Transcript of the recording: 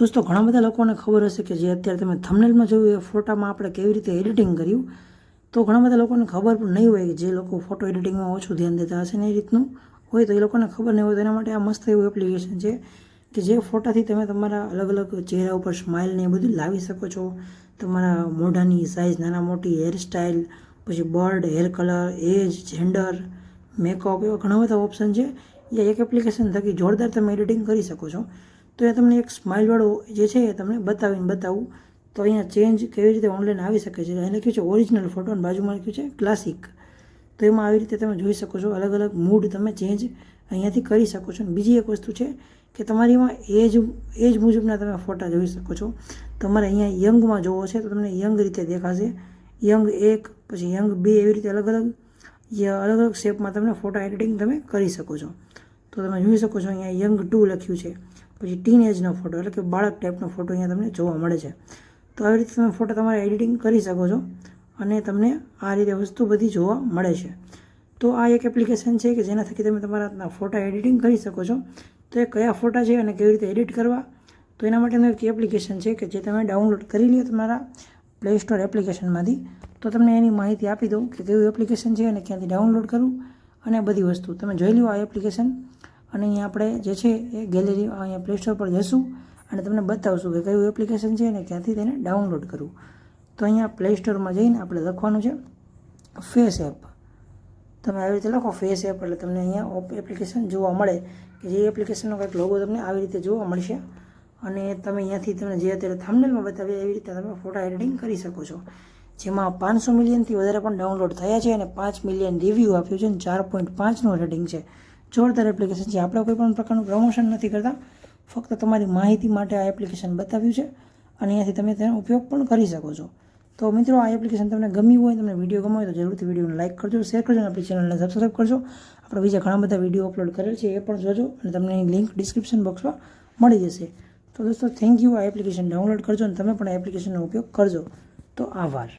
દોસ્તો ઘણા બધા લોકોને ખબર હશે કે જે અત્યારે તમે થંબનેલમાં જોયું એ ફોટામાં આપણે કેવી રીતે એડિટિંગ કર્યું? તો ઘણા બધા લોકોને ખબર પણ નહીં હોય કે જે લોકો ફોટો એડિટિંગમાં ઓછું ધ્યાન દેતા હશે ને એ રીતનું. હોય તો એ લોકોને ખબર નહીં હોય, તો એના માટે આ મસ્ત એવું એપ્લિકેશન છે કે જે ફોટાથી તમે તમારા અલગ અલગ ચહેરા ઉપર સ્માઇલ ને એ બધું લાવી શકો છો. તમારા મોઢાની સાઇઝ નાના મોટી હેરસ્ટાઇલ પછી beard hair colour age gender makeup એવા ઘણા બધા ઓપ્શન છે. એ એક એપ્લિકેશન થકી જોરદાર તમે એડિટિંગ કરી શકો છો. તો એ તમને એક સ્માઇલવાળો જે છે એ તમને બતાવીને બતાવું. તો અહીંયા ચેન્જ કેવી રીતે ઓનલાઈન આવી શકે છે? અહીં લખ્યું છે ઓરિજિનલ ફોટો અને બાજુમાં લખ્યું છે ક્લાસિક તો એમાં આવી રીતે તમે જોઈ શકો છો, અલગ અલગ મૂડ તમે ચેન્જ અહીંયાથી કરી શકો છો. અને બીજી એક વસ્તુ છે કે તમારીમાં એજ એજ મુજબના તમે ફોટા જોઈ શકો છો. તમારે અહીંયા યંગમાં જોવો છે તો તમને યંગ રીતે દેખાશે. યંગ એક, પછી યંગ બે એવી રીતે અલગ અલગ અલગ અલગ શેપમાં તમને ફોટા એડિટિંગ તમે કરી શકો છો. તો તમે જોઈ શકો છો અહીંયા યંગ ટુ લખ્યું છે. પછી ટીન એજનો ફોટો એટલે કે બાળક ટાઈપનો ફોટો અહીંયા તમને જોવા મળે છે. તો આવી રીતે તમે ફોટો તમારે એડિટિંગ કરી શકો છો અને તમને આ રીતે વસ્તુ બધી જોવા મળે છે. તો આ એક એપ્લિકેશન છે કે જેના થકી તમે તમારા ફોટા એડિટિંગ કરી શકો છો. તો એ કયા ફોટા છે અને કેવી રીતે એડિટ કરવા? તો એના માટેનું એક એપ્લિકેશન છે કે જે તમે ડાઉનલોડ કરી લ્યો તમારા પ્લે સ્ટોર એપ્લિકેશનમાંથી તો તમને એની માહિતી આપી દઉં કે કેવું એપ્લિકેશન છે અને ક્યાંથી ડાઉનલોડ કરવું અને બધી વસ્તુ. તમે જોઈ લો આ એપ્લિકેશન અને અહીંયા આપણે જે છે એ ગેલેરી અહીંયા પ્લે સ્ટોર પર જશું અને તમને બતાવશું કે કયું એપ્લિકેશન છે અને ક્યાંથી તેને ડાઉનલોડ કરવું. તો અહીંયા પ્લે સ્ટોરમાં જઈને આપણે લખવાનું છે ફેસ એપ તમે આવી રીતે લખો ફેસ એપ એટલે તમને અહીંયા એપ્લિકેશન જોવા મળે કે જે એપ્લિકેશનનો કંઈક લોગો તમને આવી રીતે જોવા મળશે અને તમે અહીંયાથી તમને જે અત્યારે થંબનેલમાં બતાવીએ એવી રીતે તમે ફોટા એડિટિંગ કરી શકો છો. જેમાં પાંચસો મિલિયનથી વધારે પણ ડાઉનલોડ થયા છે અને પાંચ મિલિયન રિવ્યૂ આપ્યું છે અને ચાર પોઈન્ટ પાંચનું રેટિંગ છે. જોરદાર એપ્લિકેશન છે. આપણે કોઈ પણ પ્રકારનું પ્રમોશન નથી કરતા. ફક્ત તમારી માહિતી માટે આ એપ્લિકેશન બતાવ્યું છે અને અહીંયાથી તમે તેનો ઉપયોગ પણ કરી શકો છો. તો મિત્રો, આ એપ્લિકેશન તમને ગમ્યું હોય, તમને વીડિયો ગમ્યો હોય, તો જરૂરથી વિડીયોને લાઇક કરજો શેર કરજો અને આપણી ચેનલને સબસ્ક્રાઈબ કરજો. આપણે બીજા ઘણા બધા વીડિયો અપલોડ કરેલ છે, એ પણ જોજો અને તમને એની લિંક ડિસ્ક્રિપ્શન બોક્સમાં મળી જશે. તો દોસ્તો થેન્ક યુ આ એપ્લિકેશન ડાઉનલોડ કરજો અને તમે પણ આ એપ્લિકેશનનો ઉપયોગ કરજો. તો આભાર.